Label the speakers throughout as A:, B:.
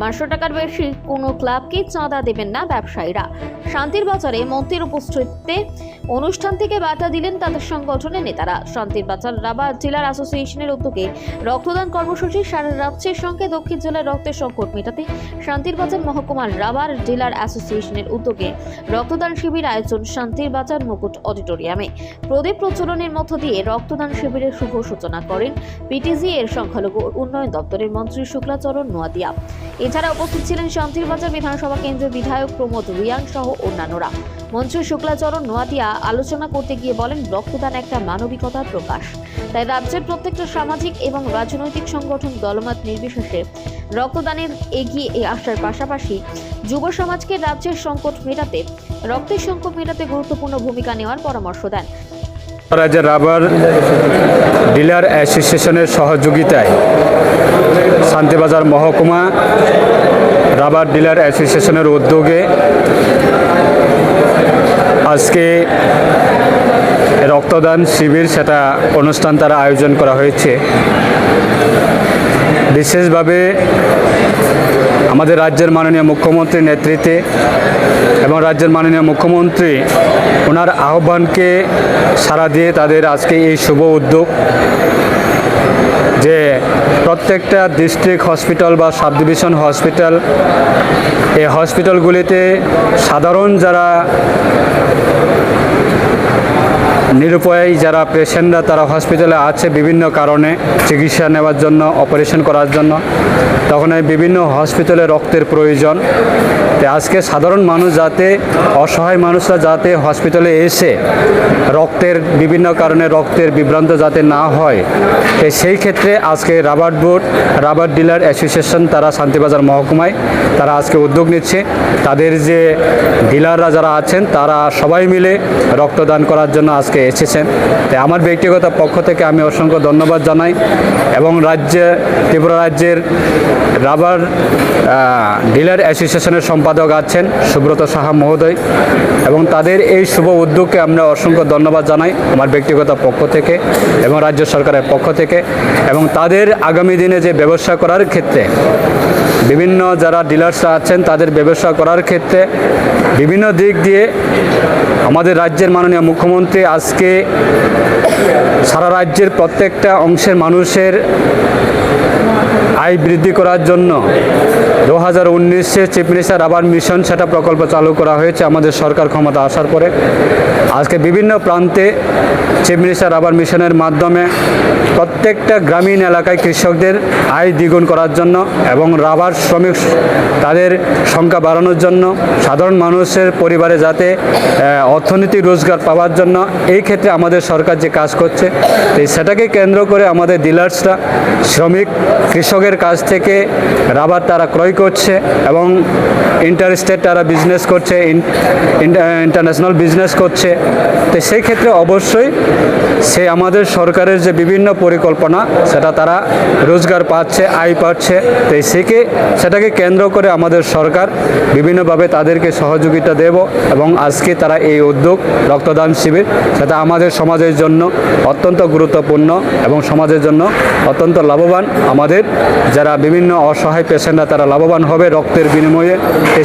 A: পাঁচশো টাকার বেশি কোনো ক্লাবকে চাঁদা দেবেন না ব্যবসায়ীরা। শান্তির বাজারে মন্ত্রীর উপস্থিতিতে অনুষ্ঠান থেকে বার্তা দিলেন তাদের সংগঠনের নেতারা। শান্তির বাজার রাবার জেলার অ্যাসোসিয়েশনের উদ্যোগে রক্তদান কর্মসূচি সারা রাজ্যের সঙ্গে দক্ষিণ জেলার রক্তের সংকট মেটাতে শান্তির বাজার মহকুমার রাবার জেলার অ্যাসোসিয়েশনের উদ্যোগে রক্তদান শিবির আয়োজন শান্তির বাজার মুকুট অডিটোরিয়ামে। প্রদীপ প্রচলনের মধ্য দিয়ে রক্তদান শিবিরের শুভ সূচনা করেন পিটিজি এর সংখ্যালঘু উন্নয়ন দপ্তরের মন্ত্রী শুক্লাচরণ নোয়াদিয়া। এছাড়া উপস্থিত ছিলেন শান্তির বাজার বিধানসভা কেন্দ্রের বিধায়ক প্রমোদ রিয়াং সহ অন্যান্যরা। মন্ত্রী শুক্লাচরণ নোয়াদিয়া আলোচনা করতে গিয়ে বলেন, রক্তদান একটা মানবিকতার প্রকাশ। তাই রাজ্যের প্রত্যেকটা সামাজিক এবং রাজনৈতিক সংগঠন দলমত নির্বিশেষে রক্তদানের এগিয়ে আসার পাশাপাশি যুব সমাজকে রাজ্যের সংকট মেটাতে, রক্তের সংকট মেটাতে গুরুত্বপূর্ণ ভূমিকা নেওয়ার পরামর্শ দেন।
B: রাজ্যের রাবার ডিলার অ্যাসোসিয়েশনের সহযোগিতায় শান্তিবাজার মহকুমা রাবার ডিলার অ্যাসোসিয়েশনের উদ্যোগে আজকে রক্তদান শিবির, সেটা অনুষ্ঠান তারা আয়োজন করা হয়েছে। বিশেষভাবে আমাদের রাজ্যের মাননীয় মুখ্যমন্ত্রীর নেতৃত্বে এবং রাজ্যের মাননীয় মুখ্যমন্ত্রী, ওনার আহ্বানকে সাড়া দিয়ে তাদের আজকে এই শুভ উদ্যোগ যে প্রত্যেকটা ডিস্ট্রিক্ট হসপিটাল বা সাব ডিভিশন হসপিটাল এই হসপিটালগুলিতে সাধারণ যারা নিরুপায় যারা পেশেন্টরা তারা হসপিটালে আছে বিভিন্ন কারণে চিকিৎসা নেওয়ার জন্য, অপারেশন করার জন্য। তখন বিভিন্ন হসপিটালে রক্তের প্রয়োজন। তো আজকে সাধারণ মানুষ যাতে, অসহায় মানুষরা যাতে হসপিটালে এসে রক্তের বিভিন্ন কারণে রক্তের বিভ্রান্ত যাতে না হয় তো সেই ক্ষেত্রে আজকে rubber board, rubber dealer association, তারা শান্তিবাজার মহকুমায় তারা আজকে উদ্যোগ নিচ্ছে। তাদের যে ডিলাররা যারা আছেন, তারা সবাই মিলে রক্তদান করার জন্য আজকে এসেছেন। তাই আমার ব্যক্তিগত পক্ষ থেকে আমি অসংখ্য ধন্যবাদ জানাই এবং রাজ্যে, ত্রিপুরা রাজ্যের রাবার ডিলার অ্যাসোসিয়েশনের সম্পাদক আছেন সুব্রত সাহা মহোদয় এবং তাদের এই শুভ উদ্যোগকে আমরা অসংখ্য ধন্যবাদ জানাই আমার ব্যক্তিগত পক্ষ থেকে এবং রাজ্য সরকারের পক্ষ থেকে এবং তাদের আগামী দিনে যে ব্যবসা করার ক্ষেত্রে বিভিন্ন যারা ডিলার্সরা আছেন তাদের ব্যবসা করার ক্ষেত্রে বিভিন্ন দিক দিয়ে আমাদের রাজ্যের মাননীয় মুখ্যমন্ত্রী আজকে সারা রাজ্যের প্রত্যেকটা অংশের মানুষের আয় বৃদ্ধি করার জন্য দু হাজার উনিশে চিফ মিনিস্টার আবার মিশন সেটা প্রকল্প চালু করা হয়েছে, আমাদের সরকার ক্ষমতা আসার পরে। আজকে বিভিন্ন প্রান্তে চিফ মিনিস্টার আবার মিশনের মাধ্যমে প্রত্যেকটা গ্রামীণ এলাকায় কৃষকদের আয় দ্বিগুণ করার জন্য এবং রাবার শ্রমিক তাদের সংখ্যা বাড়ানোর জন্য সাধারণ মানুষের পরিবারে যাতে অর্থনীতি রোজগার পাওয়ার জন্য এই ক্ষেত্রে আমাদের সরকার যে কাজ করছে, তো সেটাকে কেন্দ্র করে আমাদের ডিলার্সরা, শ্রমিক, কৃষকের কাছ থেকে রাবার তারা ক্রয় করছে এবং ইন্টার স্টেট তারা বিজনেস করছে ইন্টারন্যাশনাল বিজনেস করছে। তো সেই ক্ষেত্রে অবশ্যই সে আমাদের সরকারের যে বিভিন্ন পরিকল্পনা, সেটা তারা রোজগার পাচ্ছে, আয় পাচ্ছে। তো সেকে সেটাকে কেন্দ্র করে আমাদের সরকার বিভিন্নভাবে তাদেরকে সহযোগিতা দেব এবং আজকে তারা এই উদ্যোগ, রক্তদান শিবির, সেটা আমাদের সমাজের জন্য অত্যন্ত গুরুত্বপূর্ণ এবং সমাজের জন্য অত্যন্ত লাভবান। আমাদের যারা বিভিন্ন অসহায় পেশেন্টরা, তারা লাভবান হবে রক্তের বিনিময়ে।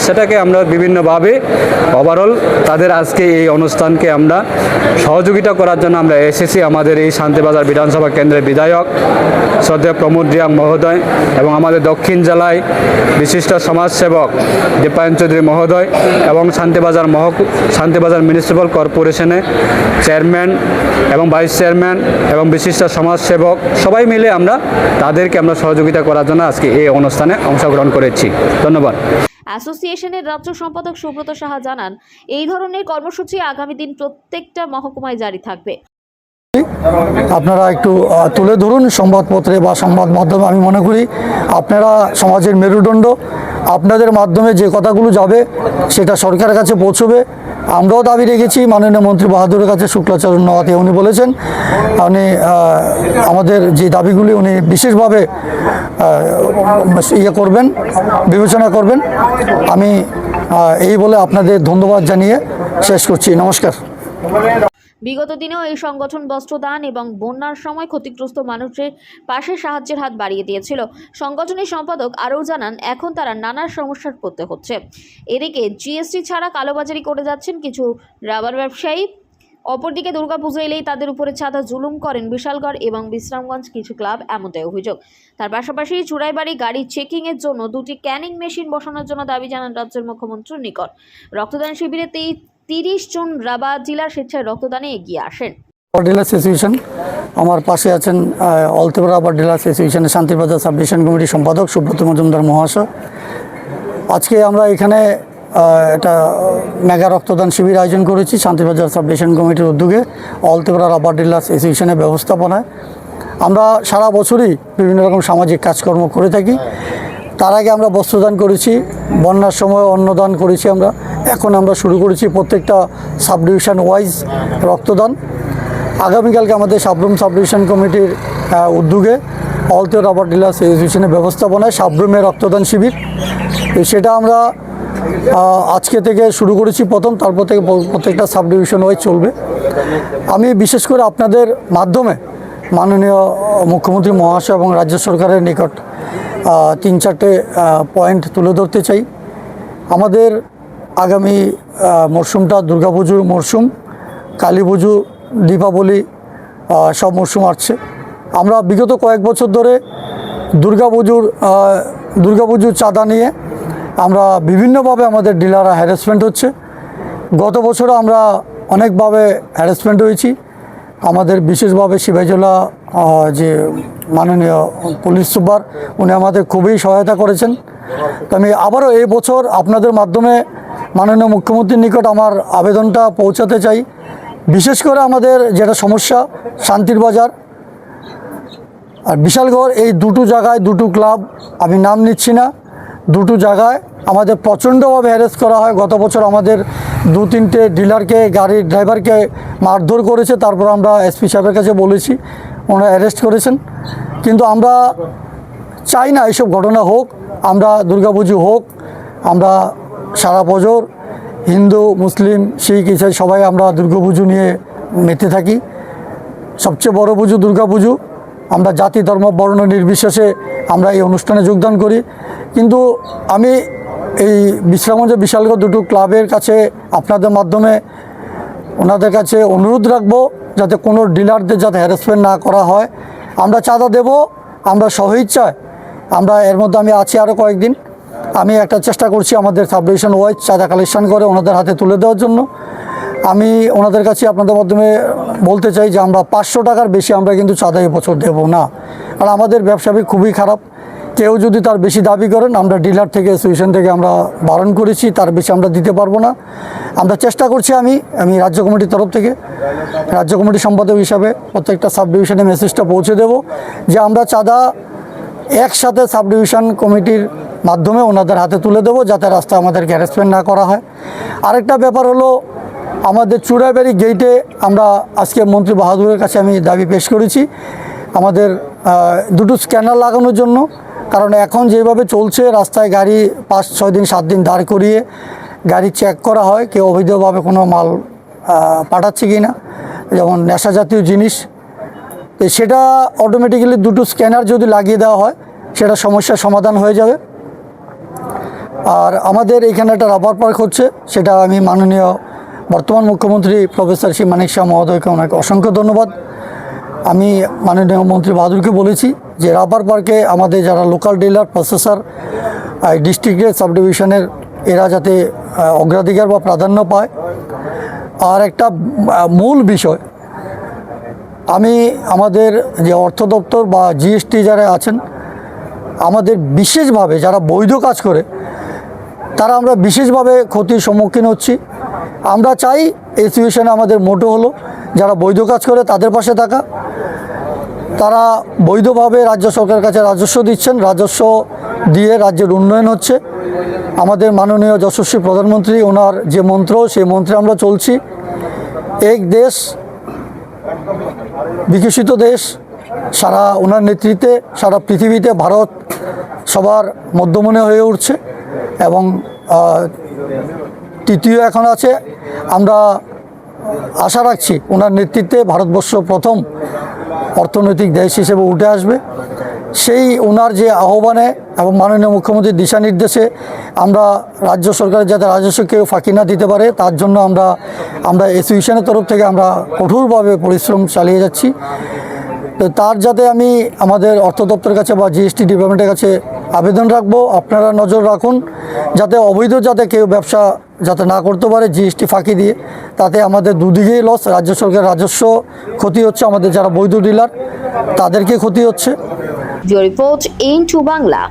B: সেটাকে আমরা বিভিন্নভাবে ওভারঅল তাদের আজকে এই অনুষ্ঠানকে আমরা সহযোগিতা করার জন্য আমরা এসেছি। আমাদের এই শান্তিবাজার বিধানসভা কেন্দ্রের বিধায়ক শ্রদ্ধেয় প্রমোদ রিয়াং মহোদয় এবং আমাদের দক্ষিণ জেলায় বিশিষ্ট সমাজসেবক দীপায়ন চৌধুরী মহোদয় এবং শান্তিবাজার মহক শান্তিবাজার মিউনিসিপ্যাল কর্পোরেশনের চেয়ারম্যান এবং ভাইস চেয়ারম্যান এবং বিশিষ্ট সমাজসেবক সবাই মিলে আমরা তাদেরকে আমরা সহযোগিতা করার জন্য আজকে এই অনুষ্ঠানে অংশগ্রহণ করেছি। ধন্যবাদ।
A: অ্যাসোসিয়েশনের রাজ্য সম্পাদক সুব্রত সাহা জানান, এই ধরনের কর্মসূচি আগামী দিন প্রত্যেকটা মহকুমায় জারি থাকবে।
C: আপনারা একটু তুলে ধরুন সংবাদপত্রে বা সংবাদ মাধ্যমে। আমি মনে করি আপনারা সমাজের মেরুদণ্ড, আপনাদের মাধ্যমে যে কথাগুলো যাবে সেটা সরকারের কাছে পৌঁছবে। আমরাও দাবি রেখেছি, মাননীয় মন্ত্রী বাহাদুরের কাছে শুক্লাচরণ নওয়াতে উনি বলেছেন, উনি আমাদের যে দাবিগুলি উনি বিশেষভাবে ইয়ে করবেন, বিবেচনা করবেন। আমি এই বলে আপনাদের ধন্যবাদ জানিয়ে শেষ করছি। নমস্কার।
A: বিগত দিনেও এই সংগঠন বস্ত্রদান এবং বন্যার সময় ক্ষতিগ্রস্ত মানুষের পাশে সাহায্যের হাত বাড়িয়ে দিয়েছিল। সংগঠনের সম্পাদক আরও জানান, এখন তারা নানা সমস্যার পড়তে হচ্ছে। এদিকে জিএসটি ছাড়া কালোবাজারি করে যাচ্ছেন কিছু রাবার ব্যবসায়ী। অপরদিকে দুর্গাপুজো এলেই তাদের উপরে ছাতা জুলুম করেন বিশালগড় এবং বিশ্রামগঞ্জ কিছু ক্লাব, এমনটাই অভিযোগ। তার পাশাপাশি চুড়াইবাড়ি গাড়ি চেকিংয়ের জন্য দুটি ক্যানিং মেশিন বসানোর জন্য দাবি জানান রাজ্যের মুখ্যমন্ত্রীর নিকট। রক্তদান শিবিরে তেই তিরিশ জন রাবা জেলার স্বেচ্ছায় রক্তদানে এগিয়ে আসেন।
C: ডিলার্স অ্যাসোসিয়েশন আমার পাশে আছেন অলতেবরা রাবার ডিলার্স অ্যাসোসিয়েশনের শান্তিবাজার সাব ডিভিশন কমিটির সম্পাদক সুব্রত মজুমদার মহাশয়। আজকে আমরা এখানে একটা মেগা রক্তদান শিবির আয়োজন করেছি শান্তিবাজার সাব ডিভিশন কমিটির উদ্যোগে অলতেবরা রাবার ডিলার্স অ্যাসোসিয়েশনের ব্যবস্থাপনায়। আমরা সারা বছরই বিভিন্ন রকম সামাজিক কাজকর্ম করে থাকি। তার আগে আমরা বস্ত্রদান করেছি, বন্যার সময় অন্নদান করেছি আমরা। এখন আমরা শুরু করেছি প্রত্যেকটা সাব ডিভিশন ওয়াইজ রক্তদান। আগামীকালকে আমাদের সাবরুম সাব ডিভিশন কমিটির উদ্যোগে অলতে রাবার ডিলার্স অ্যাসোসিয়েশনের ব্যবস্থাপনায় সাবরুমে রক্তদান শিবির। সেটা আমরা আজকে থেকে শুরু করেছি প্রথম, তারপর থেকে প্রত্যেকটা সাব ডিভিশন ওয়াইজ চলবে। আমি বিশেষ করে আপনাদের মাধ্যমে মাননীয় মুখ্যমন্ত্রী মহাশয় এবং রাজ্য সরকারের নিকট তিন চারটে পয়েন্ট তুলে ধরতে চাই। আমাদের আগামী মরশুমটা দুর্গাপুজোর মরশুম কালী পুজো দীপাবলি সব মরশুম আসছে। আমরা বিগত কয়েক বছর ধরে দুর্গাপুজোর দুর্গাপুজোর চাঁদা নিয়ে আমরা বিভিন্নভাবে আমাদের ডিলাররা হ্যারাসমেন্ট হচ্ছে। গত বছরও আমরা অনেকভাবে হ্যারাসমেন্ট হয়েছি। আমাদের বিশেষভাবে আহ, যে মাননীয় পুলিশ সুপার, উনি আমাদের খুবই সহায়তা করেছেন। তো আমি আবারও এই বছর আপনাদের মাধ্যমে মাননীয় মুখ্যমন্ত্রীর নিকট আমার আবেদনটা পৌঁছাতে চাই। বিশেষ করে আমাদের যেটা সমস্যা, শান্তির বাজার। আর বিশালগড়, এই দুটো জায়গায় দুটো ক্লাব, আমি নাম নিচ্ছি না। দুটো জায়গায় আমাদের প্রচণ্ডভাবে হ্যারেস করা হয়। গত বছর আমাদের দু তিনটে ডিলারকে গাড়ির ড্রাইভারকে মারধর করেছে। তারপর আমরা এসপি সাহেবের কাছে বলেছি ওনারা অ্যারেস্ট করেছেন। কিন্তু আমরা চাই না এইসব ঘটনা হোক। আমরা দুর্গাপুজো হোক, আমরা সারা বছর হিন্দু, মুসলিম, শিখ, ইসাই সবাই আমরা দুর্গাপুজো নিয়ে মেতে থাকি। সবচেয়ে বড় পুজো দুর্গা পুজো আমরা জাতি, ধর্ম, বর্ণ নির্বিশেষে আমরা এই অনুষ্ঠানে যোগদান করি। কিন্তু আমি এই বিশ্রামগঞ্জ বিশালগড় দুটো ক্লাবের কাছে আপনাদের মাধ্যমে ওনাদের কাছে অনুরোধ রাখব যাতে কোনো ডিলারদের যাতে হ্যারাসমেন্ট না করা হয়। আমরা চাঁদা দেব, আমরা সহিচ্ছায় আমরা এর মধ্যে আমি আছি আরও কয়েকদিন। আমি একটা চেষ্টা করছি আমাদের সাব ডিভিশন ওয়াইজ চাঁদা কালেকশন করে ওনাদের হাতে তুলে দেওয়ার জন্য। আমি ওনাদের কাছে আপনাদের মাধ্যমে বলতে চাই যে আমরা পাঁচশো টাকার বেশি আমরা কিন্তু চাঁদা বছর দেব না। আর আমাদের ব্যবসায়িক খুবই খারাপ। কেউ যদি তার বেশি দাবি করেন, আমরা ডিলার থেকে অ্যাসোসিয়েশন থেকে আমরা বারণ করেছি, তার বেশি আমরা দিতে পারব না। আমরা চেষ্টা করছি আমি আমি রাজ্য কমিটির তরফ থেকে, রাজ্য কমিটির সম্পাদক হিসাবে প্রত্যেকটা সাব ডিভিশনে মেসেজটা পৌঁছে দেব যে আমরা চাঁদা একসাথে সাব ডিভিশন কমিটির মাধ্যমে ওনাদের হাতে তুলে দেবো, যাতে রাস্তায় আমাদেরকে হ্যারাসমেন্ট না করা হয়। আরেকটা ব্যাপার হলো, আমাদের চূড়াইবাড়ি গেটে আমরা আজকে মন্ত্রী বাহাদুরের কাছে আমি দাবি পেশ করেছি। আমাদের দুটো স্ক্যানার লাগানোর জন্য। কারণ এখন যেভাবে চলছে, রাস্তায় গাড়ি পাঁচ, ছয় দিন, সাত দিন দাঁড় করিয়ে গাড়ি চেক করা হয়, কেউ অবৈধভাবে কোনো মাল পাঠাচ্ছে কি না যেমন নেশা জাতীয় জিনিস। তো সেটা অটোমেটিক্যালি দুটো স্ক্যানার যদি লাগিয়ে দেওয়া হয়, সেটা সমস্যার সমাধান হয়ে যাবে। আর আমাদের এখানে একটা রাবার পার্ক হচ্ছে, সেটা আমি মাননীয় বর্তমান মুখ্যমন্ত্রী প্রফেসর শ্রী মানিক শাহ মহোদয়কে ওনাকে অসংখ্য ধন্যবাদ। আমি মাননীয় মন্ত্রী বাহাদুরকে বলেছি যে রাবার পার্কে আমাদের যারা লোকাল ডিলার প্রসেসর ডিস্ট্রিক্টের সাব ডিভিশনের এরা যাতে অগ্রাধিকার বা প্রাধান্য পায়। আর একটা মূল বিষয়, আমি আমাদের যে অর্থ দপ্তর বা জিএসটি যারা আছেন, আমাদের বিশেষভাবে যারা বৈধ কাজ করে, তারা আমরা বিশেষভাবে ক্ষতির সম্মুখীন হচ্ছি। আমরা চাই এই সিচুয়েশনে আমাদের মোটো হলো। যারা বৈধ কাজ করে তাদের পাশে থাকা। তারা বৈধভাবে রাজ্য সরকারের কাছে রাজস্ব দিচ্ছেন, রাজস্ব দিয়ে রাজ্যের উন্নয়ন হচ্ছে। আমাদের মাননীয় যশস্বী প্রধানমন্ত্রী, ওনার যে মন্ত্র, সেই মন্ত্রে আমরা চলছি। এক দেশ, বিকশিত দেশ, সারা ওনার নেতৃত্বে, সারা পৃথিবীতে ভারত সবার মধ্যমনে হয়ে উঠছে এবং তৃতীয় এখন আছে। আমরা আশা রাখছি ওনার নেতৃত্বে ভারতবর্ষ প্রথম অর্থনৈতিক দেশ হিসেবে উঠে আসবে। সেই ওনার যে আহ্বানে এবং মাননীয় মুখ্যমন্ত্রীর দিশা নির্দেশে আমরা রাজ্য সরকারের যাতে রাজস্ব কেউ ফাঁকি না দিতে পারে, তার জন্য আমরা আমরা অ্যাসোসিয়েশনের তরফ থেকে আমরা কঠোরভাবে পরিশ্রম চালিয়ে যাচ্ছি। তো তার যাতে আমি আমাদের অর্থ দপ্তরের কাছে বা জিএসটি ডিপার্টমেন্টের কাছে আবেদন রাখব, আপনারা নজর রাখুন, যাতে অবৈধ যাতে কেউ ব্যবসা যাতে না করতে পারে জিএসটি ফাঁকি দিয়ে, তাতে আমাদের দুদিকেই লস রাজ্য সরকারের রাজস্ব ক্ষতি হচ্ছে আমাদের যারা বৈধ ডিলার তাদেরকে ক্ষতি হচ্ছে।
A: Report in to Bangla.